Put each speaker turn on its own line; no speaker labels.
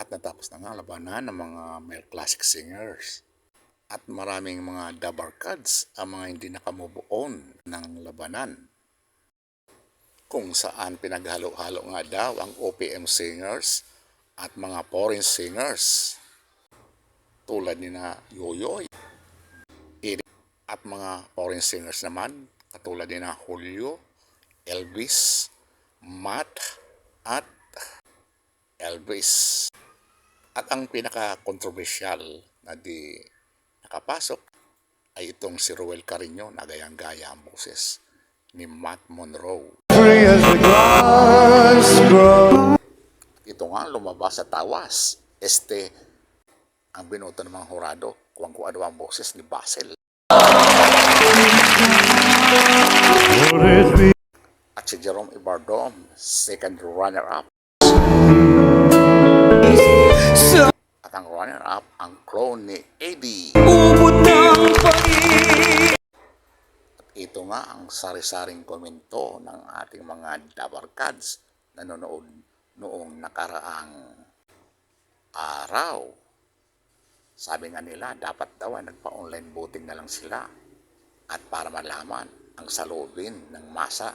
At natapos na nga labanan ng mga male classic singers. At maraming mga dabarkads ang mga hindi nakamubuon ng labanan. Kung saan pinaghalo-halo nga daw ang OPM singers at mga foreign singers. Tulad ni na Yoyoy. At mga foreign singers naman, katulad ni na Julio, Elvis, Matt, at Elvis. At ang pinaka-controversial na di nakapasok ay itong si Ruel Carino na gayang-gaya ang boses ni Matt Monroe. Ito nga lumabas sa tawas. Este, ang binuto ng mga hurado kung kung ano ang boses ni
be
At si Jerome Ibardom, second runner-up. Ang runner-up, ang clone ni Eddie. Ito nga ang sari-saring komento ng ating mga dabarkads na nanonood noong nakaraang araw. Sabi nga nila, dapat daw ay nagpa-online voting na lang sila at para malaman ang salubin ng masa